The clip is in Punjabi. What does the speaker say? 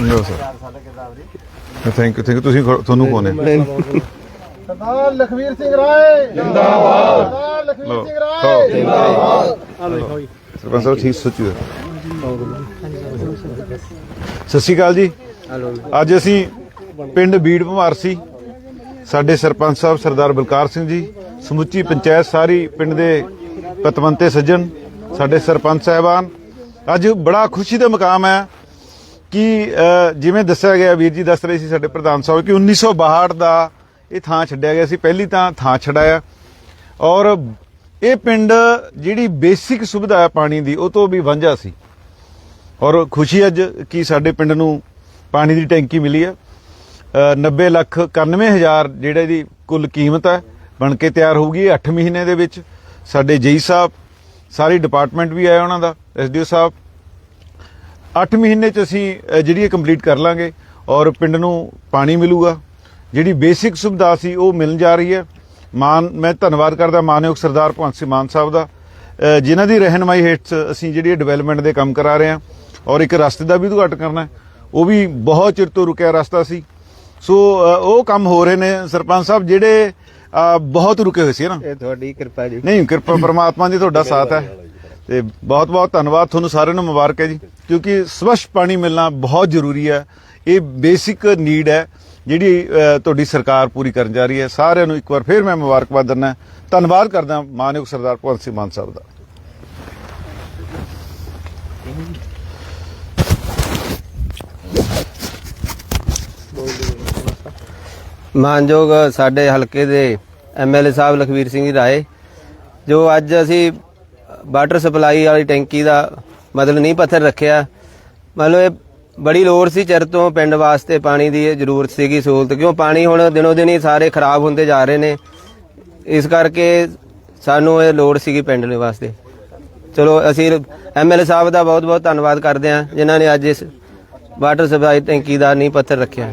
ਲਓ sir. Thank you thank you ਤੁਸੀਂ ਖੜੋ- ਤੁਹਾਨੂੰ ਕੋਣ ਹੈ? ਸਰਦਾਰ ਲਖਵੀਰ ਸਿੰਘ ਰਾਏ। ਜਿੰਦਾਬਾਦ। ਸਰਦਾਰ ਲਖਵੀਰ ਸਿੰਘ ਰਾਏ। ਸਰਪੰਚ ਸਾਹਿਬ ਠੀਕ ਸੋਚੀ ਹੋਇਆ। ਸਤਿ ਸ਼੍ਰੀ ਅਕਾਲ ਜੀ। ਅੱਜ ਅਸੀਂ ਪਿੰਡ ਬੀੜ ਭਮਾਰ ਸੀ। ਸਾਡੇ ਸਰਪੰਚ ਸਾਹਿਬ ਸਰਦਾਰ ਬਲਕਾਰ ਸਿੰਘ ਜੀ ਸਮੁੱਚੀ ਪੰਚਾਇਤ ਸਾਰੀ ਪਿੰਡ ਦੇ ਪਤਵੰਤੇ ਸੱਜਣ ਸਾਡੇ ਸਰਪੰਚ ਸਾਹਿਬਾਨ। ਅੱਜ ਬੜਾ ਖੁਸ਼ੀ ਦਾ ਮਕਾਮ ਹੈ। ਕਿ ਜਿਵੇਂ ਦੱਸਿਆ ਗਿਆ ਵੀਰ ਜੀ ਦੱਸ ਰਹੇ ਸੀ ਸਾਡੇ ਪ੍ਰਧਾਨ ਸਾਹਿਬ ਕਿ 1962 ਦਾ ਇਹ ਥਾਂ ਛੱਡਿਆ ਗਿਆ ਸੀ ਪਹਿਲੀ ਤਾਂ ਥਾਂ ਛਡਾਇਆ। ਔਰ ਇਹ ਪਿੰਡ ਜਿਹੜੀ ਬੇਸਿਕ ਸੁਵਿਧਾ ਹੈ ਪਾਣੀ ਦੀ ਉਹ ਤੋਂ ਵੀ ਵਾਂਝਾ ਸੀ। ਔਰ ਖੁਸ਼ੀ ਅੱਜ ਕਿ ਸਾਡੇ ਪਿੰਡ ਨੂੰ ਪਾਣੀ ਦੀ ਟੈਂਕੀ ਮਿਲੀ ਹੈ। ਅ, 90 ਲੱਖ 91 ਹਜ਼ਾਰ ਜਿਹੜਾ ਇਹਦੀ ਕੁੱਲ ਕੀਮਤ ਹੈ ਬਣ ਕੇ ਤਿਆਰ ਹੋਊਗੀ 8 ਮਹੀਨੇ ਦੇ ਵਿੱਚ। ਸਾਡੇ ਜਈ ਸਾਹਿਬ ਸਾਰੀ ਡਿਪਾਰਟਮੈਂਟ ਵੀ ਆਇਆ ਉਹਨਾਂ ਦਾ ਐਸਡੀਓ ਸਾਹਿਬ 8 ਮਹੀਨੇ ਚ ਅਸੀਂ ਜਿਹੜੀ ਇਹ ਕੰਪਲੀਟ ਕਰ ਲਾਂਗੇ ਔਰ ਪਿੰਡ ਨੂੰ ਪਾਣੀ ਮਿਲੂਗਾ। ਜਿਹੜੀ ਬੇਸਿਕ ਸੁਵਿਧਾ ਸੀ ਉਹ ਮਿਲਣ ਜਾ ਰਹੀ ਹੈ। ਮਾਨ ਮੈਂ ਧੰਨਵਾਦ ਕਰਦਾ ਮਾਨਯੋਗ ਸਰਦਾਰ ਭਗਵੰਤ ਸਿੰਘ ਮਾਨ ਸਾਹਿਬ ਦਾ। ਜਿਨ੍ਹਾਂ ਦੀ ਰਹਿਨਮਾਈ ਹੇਠ ਅਸੀਂ ਜਿਹੜੀ ਡਿਵੈਲਪਮੈਂਟ ਦੇ ਕੰਮ ਕਰਾ ਰਹੇ ਹਾਂ ਔਰ ਇੱਕ ਰਸਤੇ ਦਾ ਵੀ ਉਦਘਾਟਨ ਕਰਨਾ ਉਹ ਵੀ ਬਹੁਤ ਚਿਰ ਤੋਂ ਰੁਕਿਆ ਰਸਤਾ ਸੀ। ਸੋ ਉਹ ਕੰਮ ਹੋ ਰਹੇ ਨੇ ਸਰਪੰਚ ਸਾਹਿਬ ਜਿਹੜੇ ਬਹੁਤ ਰੁਕੇ ਹੋਏ ਸੀ ਨਾ। ਇਹ ਤੁਹਾਡੀ ਕਿਰਪਾ ਜੀ। ਨਹੀਂ ਕਿਰਪਾ ਪਰਮਾਤਮਾ ਦੀ ਤੁਹਾਡਾ ਸਾਥ ਹੈ। ਤੇ ਬਹੁਤ ਬਹੁਤ ਧੰਨਵਾਦ ਤੁਹਾਨੂੰ ਸਾਰਿਆਂ ਨੂੰ ਮੁਬਾਰਕ ਹੈ ਜੀ। ਕਿਉਂਕਿ ਸਵੱਛ ਪਾਣੀ ਮਿਲਣਾ ਬਹੁਤ ਜ਼ਰੂਰੀ ਹੈ। ਇਹ ਬੇਸਿਕ ਨੀਡ ਹੈ, ਜਿਹੜੀ ਤੁਹਾਡੀ ਸਰਕਾਰ ਪੂਰੀ ਕਰਨ ਜਾ ਰਹੀ ਹੈ। ਸਾਰਿਆਂ ਨੂੰ ਇੱਕ ਵਾਰ ਫਿਰ ਮੈਂ ਮੁਬਾਰਕਬਾਦ ਦਿੰਦਾ ਧੰਨਵਾਦ ਕਰਦਾ ਮਾਨਯੋਗ ਸਰਦਾਰ ਭਗਵੰਤ ਸਿੰਘ ਮਾਨ ਸਾਹਿਬ ਦਾ। ਮਾਨਯੋਗ ਸਾਡੇ ਹਲਕੇ ਦੇ ਐਮਐਲਏ ਸਾਹਿਬ ਲਖਵੀਰ ਸਿੰਘ ਜੀ ਰਾਏ, ਜੋ ਅੱਜ ਅਸੀਂ ਵਾਟਰ ਸਪਲਾਈ ਵਾਲੀ ਟੈਂਕੀ ਦਾ ਮਤਲਬ ਨਹੀਂ ਪੱਥਰ ਰੱਖਿਆ। ਮਤਲਬ ਇਹ ਬੜੀ ਲੋੜ ਸੀ ਚਿਰ ਤੋਂ ਪਿੰਡ ਵਾਸਤੇ ਪਾਣੀ ਦੀ ਇਹ ਜ਼ਰੂਰਤ ਸੀਗੀ, ਸਹੂਲਤ। ਕਿਉਂ ਪਾਣੀ ਹੁਣ ਦਿਨੋ ਦਿਨ ਹੀ ਸਾਰੇ ਖਰਾਬ ਹੁੰਦੇ ਜਾ ਰਹੇ ਨੇ। ਇਸ ਕਰਕੇ ਸਾਨੂੰ ਇਹ ਲੋੜ ਸੀਗੀ ਪਿੰਡ ਦੇ ਵਾਸਤੇ। ਚਲੋ ਅਸੀਂ ਐਮਐਲਏ ਸਾਹਿਬ ਦਾ ਬਹੁਤ ਬਹੁਤ ਧੰਨਵਾਦ ਕਰਦੇ ਹਾਂ, ਜਿਨ੍ਹਾਂ ਨੇ ਅੱਜ ਇਸ ਵਾਟਰ ਸਪਲਾਈ ਟੈਂਕੀ ਦਾ ਨੀਂਹ ਪੱਥਰ ਰੱਖਿਆ।